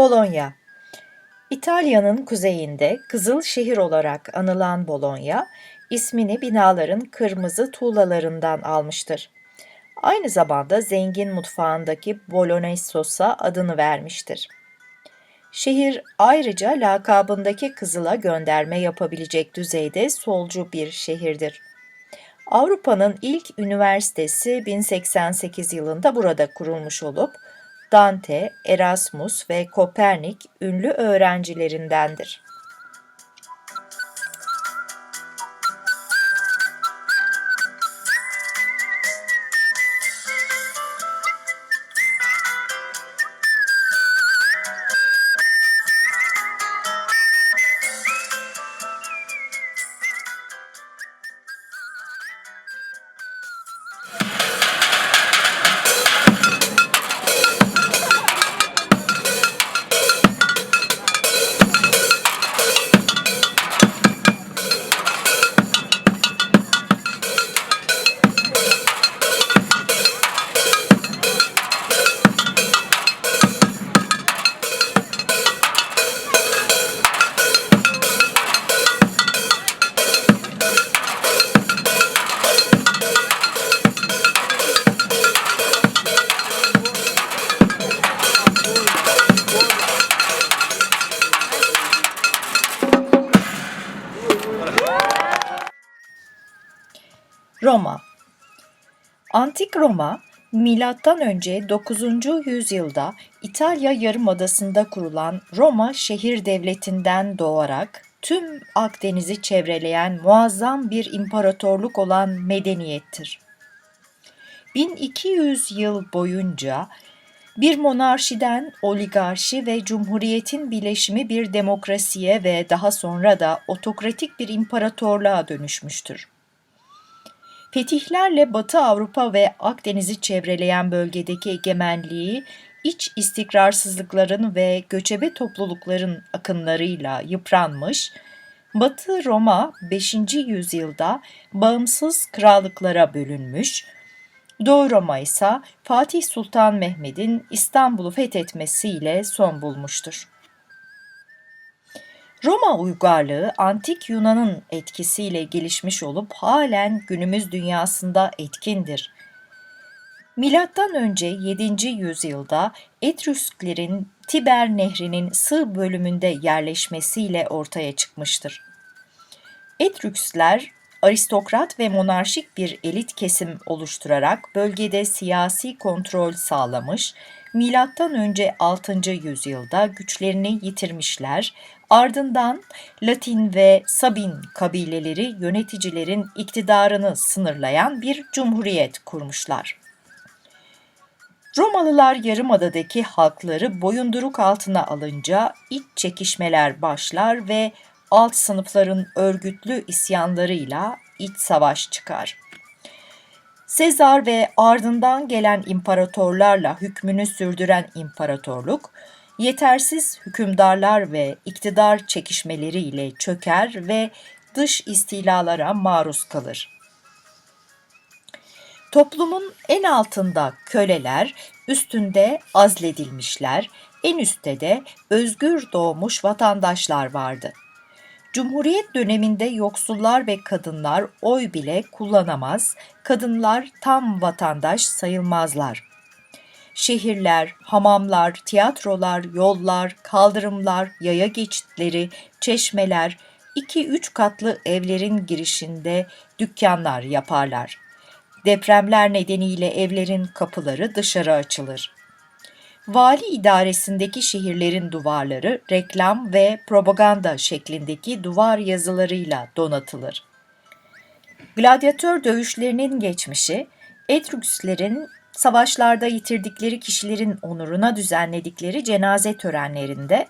Bologna İtalya'nın kuzeyinde Kızıl Şehir olarak anılan Bologna, ismini binaların kırmızı tuğlalarından almıştır. Aynı zamanda zengin mutfağındaki Bolognese sosa adını vermiştir. Şehir ayrıca lakabındaki kızıla gönderme yapabilecek düzeyde solcu bir şehirdir. Avrupa'nın ilk üniversitesi 1088 yılında burada kurulmuş olup Dante, Erasmus ve Kopernik ünlü öğrencilerindendir. Roma Antik Roma, milattan önce 9. yüzyılda İtalya Yarımadası'nda kurulan Roma şehir devletinden doğarak tüm Akdeniz'i çevreleyen muazzam bir imparatorluk olan medeniyettir. 1200 yıl boyunca bir monarşiden oligarşi ve cumhuriyetin bileşimi bir demokrasiye ve daha sonra da otokratik bir imparatorluğa dönüşmüştür. Fetihlerle Batı Avrupa ve Akdeniz'i çevreleyen bölgedeki egemenliği iç istikrarsızlıkların ve göçebe toplulukların akınlarıyla yıpranmış, Batı Roma 5. yüzyılda bağımsız krallıklara bölünmüş, Doğu Roma ise Fatih Sultan Mehmet'in İstanbul'u fethetmesiyle son bulmuştur. Roma uygarlığı antik Yunan'ın etkisiyle gelişmiş olup halen günümüz dünyasında etkindir. Milattan önce 7. yüzyılda Etrüsklerin Tiber Nehri'nin sığ bölümünde yerleşmesiyle ortaya çıkmıştır. Etrüksler aristokrat ve monarşik bir elit kesim oluşturarak bölgede siyasi kontrol sağlamış, milattan önce 6. yüzyılda güçlerini yitirmişler, ardından Latin ve Sabin kabileleri yöneticilerin iktidarını sınırlayan bir cumhuriyet kurmuşlar. Romalılar Yarımada'daki halkları boyunduruk altına alınca iç çekişmeler başlar ve alt sınıfların örgütlü isyanlarıyla iç savaş çıkar. Sezar ve ardından gelen imparatorlarla hükmünü sürdüren imparatorluk, yetersiz hükümdarlar ve iktidar çekişmeleriyle çöker ve dış istilalara maruz kalır. Toplumun en altında köleler, üstünde azledilmişler, en üstte de özgür doğmuş vatandaşlar vardı. Cumhuriyet döneminde yoksullar ve kadınlar oy bile kullanamaz, kadınlar tam vatandaş sayılmazlar. Şehirler, hamamlar, tiyatrolar, yollar, kaldırımlar, yaya geçitleri, çeşmeler, iki üç katlı evlerin girişinde dükkanlar yaparlar. Depremler nedeniyle evlerin kapıları dışarı açılır. Vali idaresindeki şehirlerin duvarları reklam ve propaganda şeklindeki duvar yazılarıyla donatılır. Gladyatör dövüşlerinin geçmişi, Etrükslerin savaşlarda yitirdikleri kişilerin onuruna düzenledikleri cenaze törenlerinde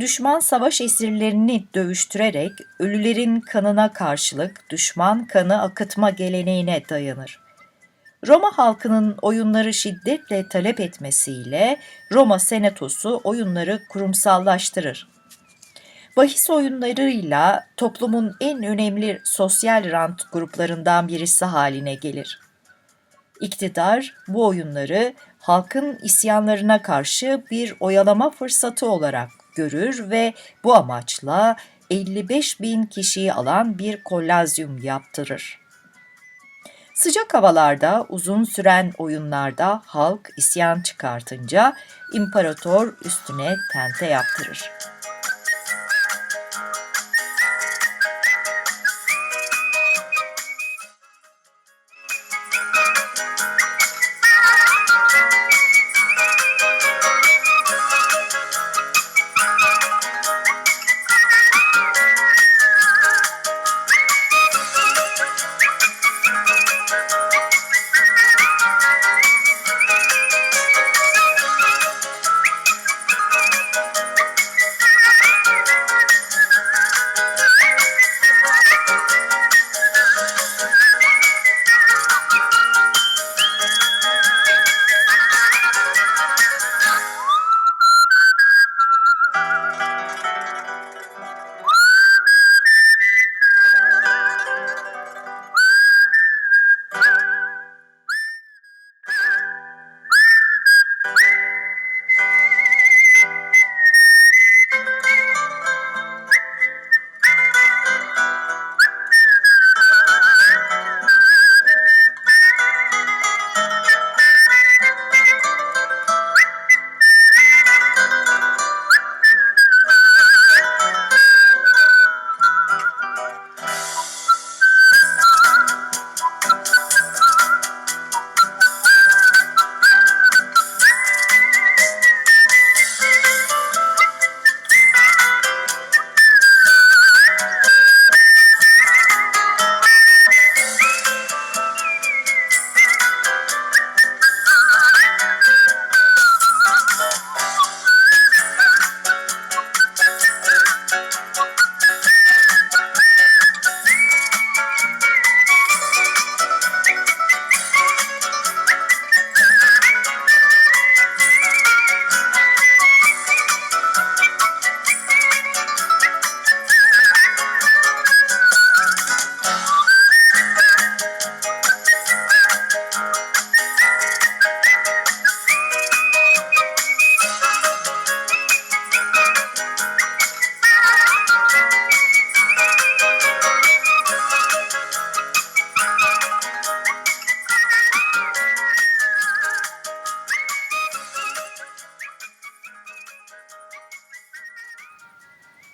düşman savaş esirlerini dövüştürerek ölülerin kanına karşılık düşman kanı akıtma geleneğine dayanır. Roma halkının oyunları şiddetle talep etmesiyle Roma Senatosu oyunları kurumsallaştırır. Bahis oyunlarıyla toplumun en önemli sosyal rant gruplarından birisi haline gelir. İktidar bu oyunları halkın isyanlarına karşı bir oyalama fırsatı olarak görür ve bu amaçla 55 bin kişiyi alan bir kolazyum yaptırır. Sıcak havalarda uzun süren oyunlarda halk isyan çıkartınca imparator üstüne tente yaptırır.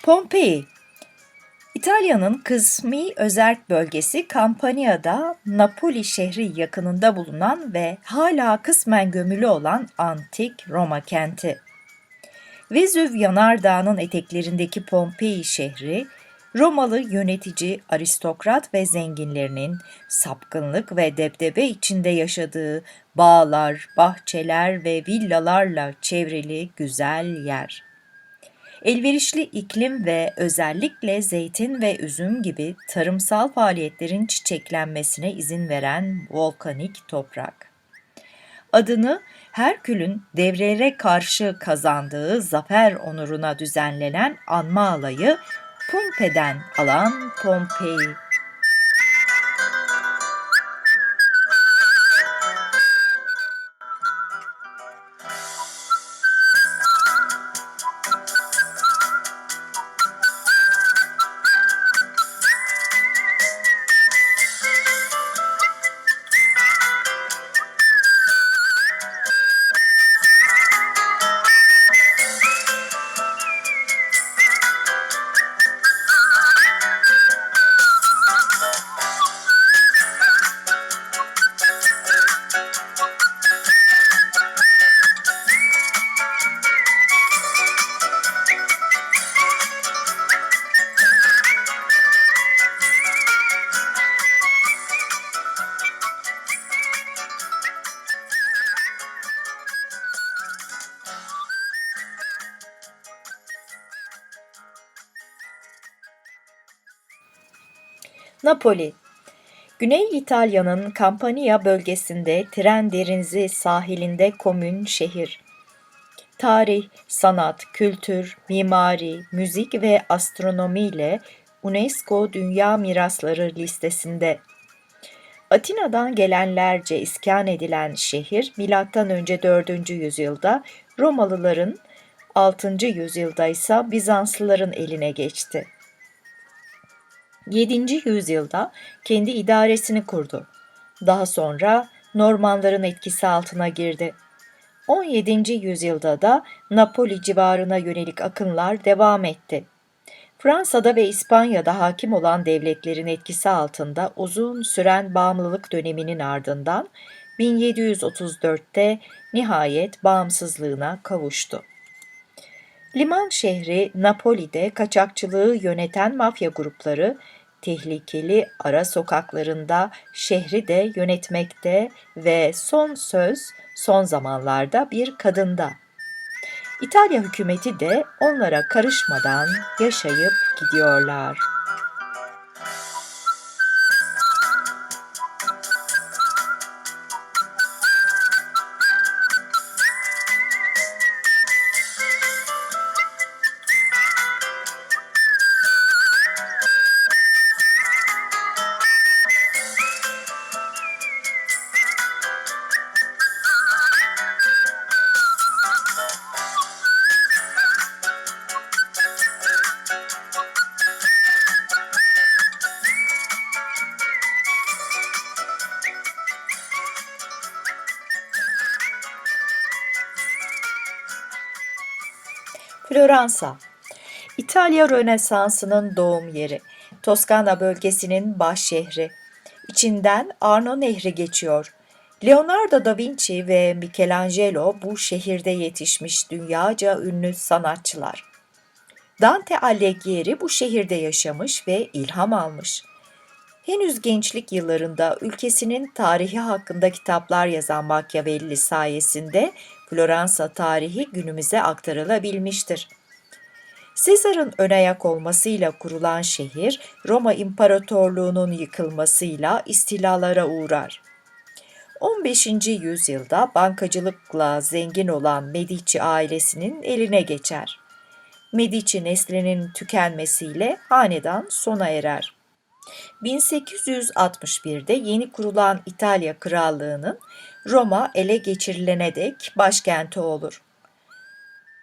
Pompei İtalya'nın kısmi özerk bölgesi Campania'da Napoli şehri yakınında bulunan ve hala kısmen gömülü olan antik Roma kenti. Vezüv yanardağının eteklerindeki Pompei şehri, Romalı yönetici, aristokrat ve zenginlerinin sapkınlık ve debdebe içinde yaşadığı bağlar, bahçeler ve villalarla çevrili güzel yer. Elverişli iklim ve özellikle zeytin ve üzüm gibi tarımsal faaliyetlerin çiçeklenmesine izin veren volkanik toprak. Adını Herkül'ün devrelere karşı kazandığı zafer onuruna düzenlenen anma alayı Pompei'den alan Pompei Napoli Güney İtalya'nın Campania bölgesinde tren derinzi sahilinde komün şehir. Tarih, sanat, kültür, mimari, müzik ve astronomi ile UNESCO Dünya Mirasları listesinde. Atina'dan gelenlerce iskan edilen şehir M.Ö. 4. yüzyılda Romalıların 6. yüzyılda ise Bizanslıların eline geçti. 7. yüzyılda kendi idaresini kurdu. Daha sonra Normanların etkisi altına girdi. 17. yüzyılda da Napoli civarına yönelik akınlar devam etti. Fransa'da ve İspanya'da hakim olan devletlerin etkisi altında uzun süren bağımlılık döneminin ardından 1734'te nihayet bağımsızlığına kavuştu. Liman şehri Napoli'de kaçakçılığı yöneten mafya grupları tehlikeli ara sokaklarında şehri de yönetmekte ve son söz son zamanlarda bir kadında. İtalya hükümeti de onlara karışmadan yaşayıp gidiyorlar. Floransa İtalya Rönesansı'nın doğum yeri. Toskana bölgesinin baş şehri. İçinden Arno Nehri geçiyor. Leonardo da Vinci ve Michelangelo bu şehirde yetişmiş dünyaca ünlü sanatçılar. Dante Alighieri bu şehirde yaşamış ve ilham almış. Henüz gençlik yıllarında ülkesinin tarihi hakkında kitaplar yazan Machiavelli sayesinde Floransa tarihi günümüze aktarılabilmiştir. Sezar'ın ön ayak olmasıyla kurulan şehir, Roma İmparatorluğu'nun yıkılmasıyla istilalara uğrar. 15. yüzyılda bankacılıkla zengin olan Medici ailesinin eline geçer. Medici neslinin tükenmesiyle hanedan sona erer. 1861'de yeni kurulan İtalya Krallığı'nın Roma ele geçirilene dek başkenti olur.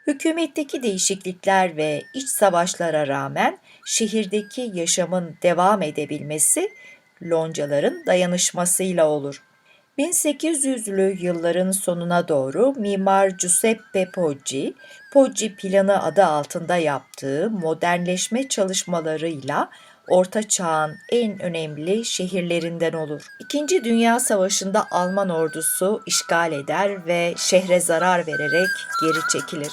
Hükümetteki değişiklikler ve iç savaşlara rağmen şehirdeki yaşamın devam edebilmesi loncaların dayanışmasıyla olur. 1800'lü yılların sonuna doğru mimar Giuseppe Poggi, Poggi planı adı altında yaptığı modernleşme çalışmalarıyla Orta Çağ'ın en önemli şehirlerinden olur. İkinci Dünya Savaşı'nda Alman ordusu işgal eder ve şehre zarar vererek geri çekilir.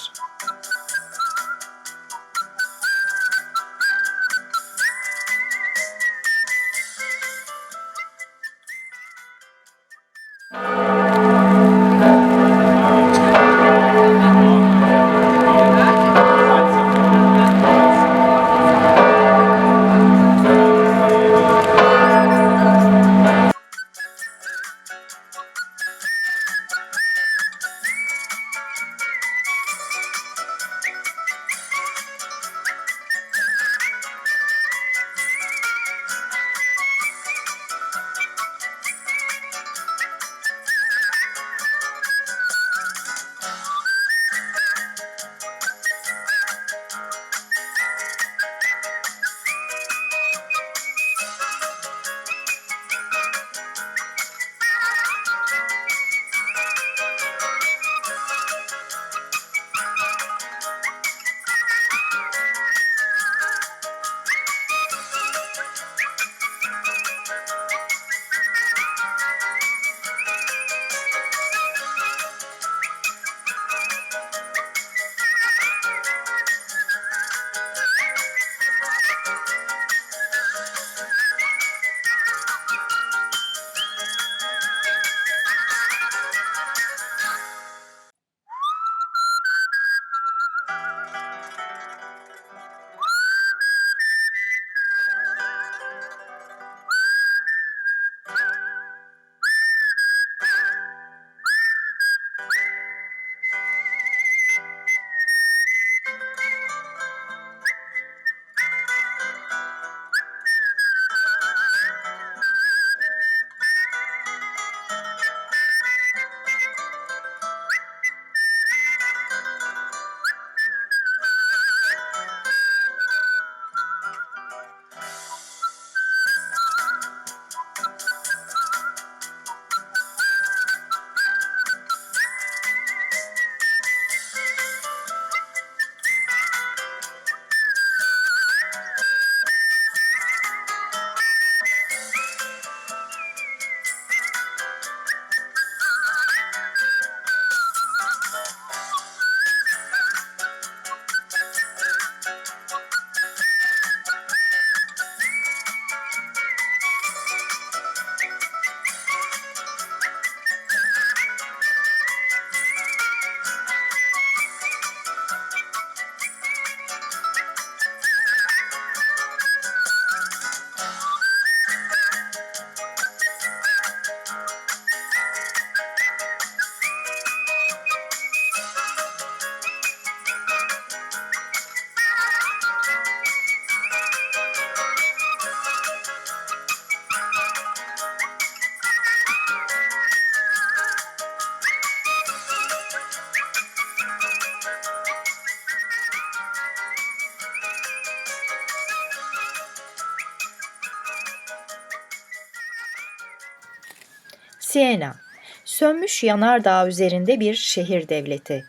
Siena, sönmüş yanardağ üzerinde bir şehir devleti.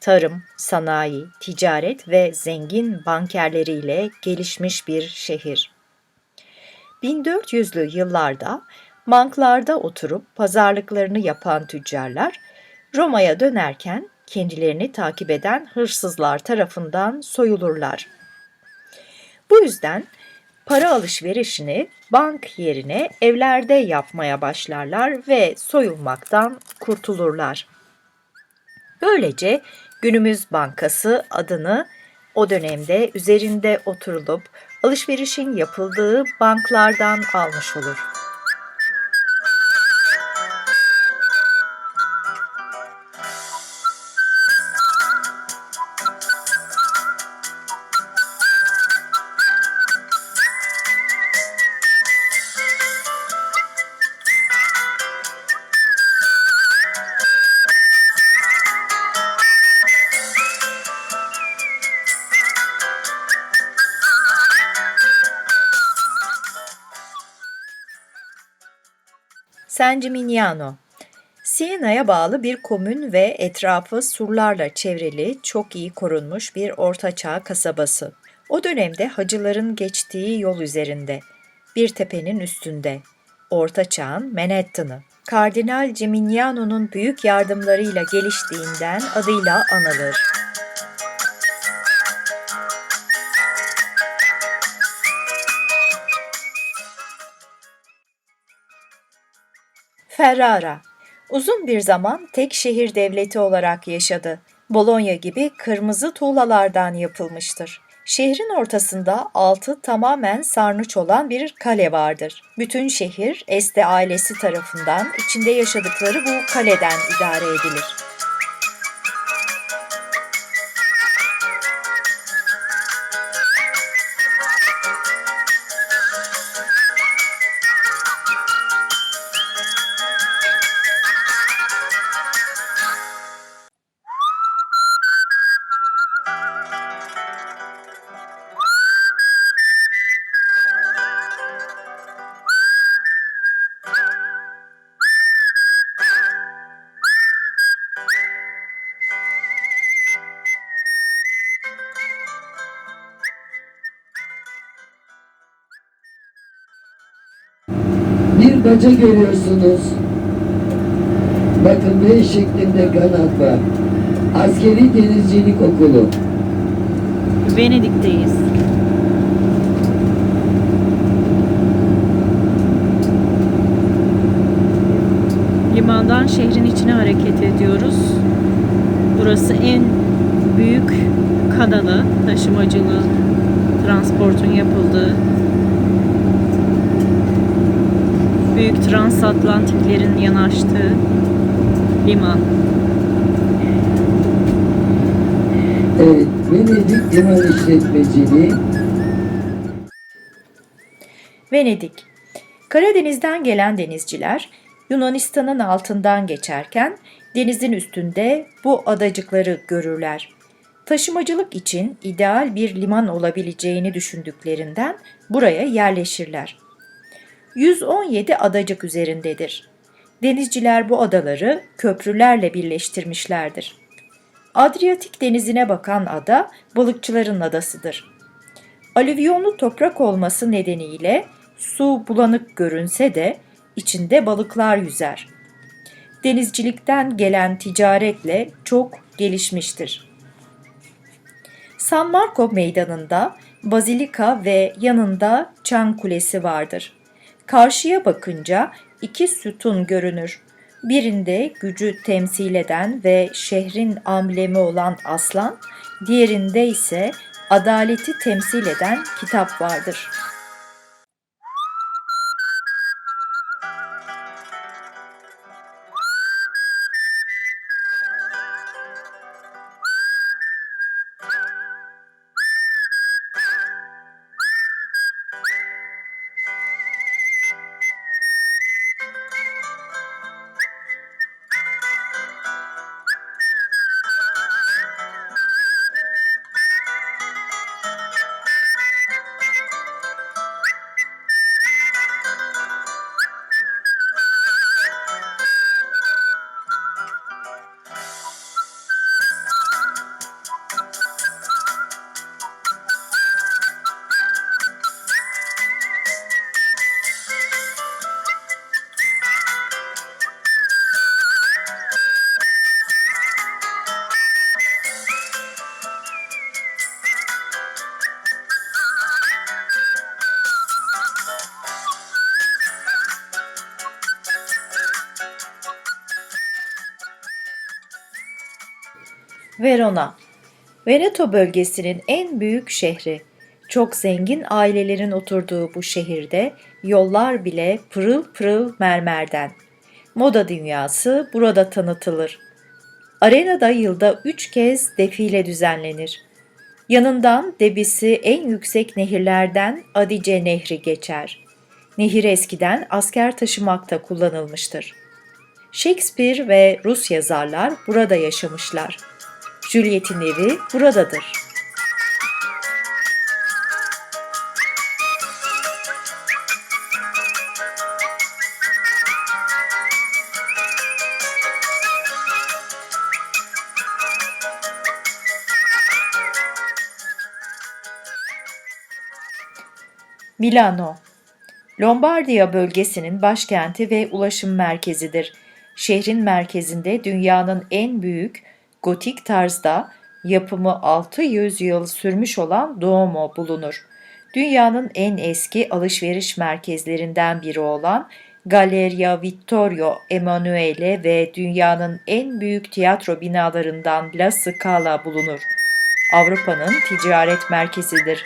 Tarım, sanayi, ticaret ve zengin bankerleriyle gelişmiş bir şehir. 1400'lü yıllarda banklarda oturup pazarlıklarını yapan tüccarlar Roma'ya dönerken kendilerini takip eden hırsızlar tarafından soyulurlar. Bu yüzden para alışverişini bank yerine evlerde yapmaya başlarlar ve soyulmaktan kurtulurlar. Böylece günümüz bankası adını o dönemde üzerinde oturulup alışverişin yapıldığı banklardan almış olur. San Gimignano Siena'ya bağlı bir komün ve etrafı surlarla çevrili, çok iyi korunmuş bir ortaçağ kasabası. O dönemde hacıların geçtiği yol üzerinde, bir tepenin üstünde, Orta Çağ'ın Manhattan'ı. Kardinal Gimignano'nun büyük yardımlarıyla geliştiğinden adıyla anılır. Ferrara Uzun bir zaman tek şehir devleti olarak yaşadı. Bologna gibi kırmızı tuğlalardan yapılmıştır. Şehrin ortasında altı tamamen sarnıç olan bir kale vardır. Bütün şehir Este ailesi tarafından içinde yaşadıkları bu kaleden idare edilir. Baca görüyorsunuz. Bakın V şeklinde kanat var. Askeri Denizcilik Okulu. Venedik'teyiz. Limandan şehrin içine hareket ediyoruz. Burası en büyük kanalı, taşımacılığı, transportun yapıldığı, büyük transatlantiklerin yanaştığı liman. Evet, Venedik Liman İşletmeciliği Venedik Karadeniz'den gelen denizciler Yunanistan'ın altından geçerken denizin üstünde bu adacıkları görürler. Taşımacılık için ideal bir liman olabileceğini düşündüklerinden buraya yerleşirler. 117 adacık üzerindedir. Denizciler bu adaları köprülerle birleştirmişlerdir. Adriyatik denizine bakan ada balıkçıların adasıdır. Alüvyonlu toprak olması nedeniyle su bulanık görünse de içinde balıklar yüzer. Denizcilikten gelen ticaretle çok gelişmiştir. San Marco meydanında bazilika ve yanında çan kulesi vardır. Karşıya bakınca iki sütun görünür. Birinde gücü temsil eden ve şehrin amblemi olan aslan, diğerinde ise adaleti temsil eden kitap vardır. Verona Veneto bölgesinin en büyük şehri. Çok zengin ailelerin oturduğu bu şehirde yollar bile pırıl pırıl mermerden. Moda dünyası burada tanıtılır. Arenada yılda üç kez defile düzenlenir. Yanından debisi en yüksek nehirlerden Adice Nehri geçer. Nehir eskiden asker taşımakta kullanılmıştır. Shakespeare ve Rus yazarlar burada yaşamışlar. Juliet'in evi buradadır. Milano Lombardiya bölgesinin başkenti ve ulaşım merkezidir. Şehrin merkezinde dünyanın en büyük gotik tarzda yapımı 600 yıl sürmüş olan Duomo bulunur. Dünyanın en eski alışveriş merkezlerinden biri olan Galleria Vittorio Emanuele ve dünyanın en büyük tiyatro binalarından La Scala bulunur. Avrupa'nın ticaret merkezidir.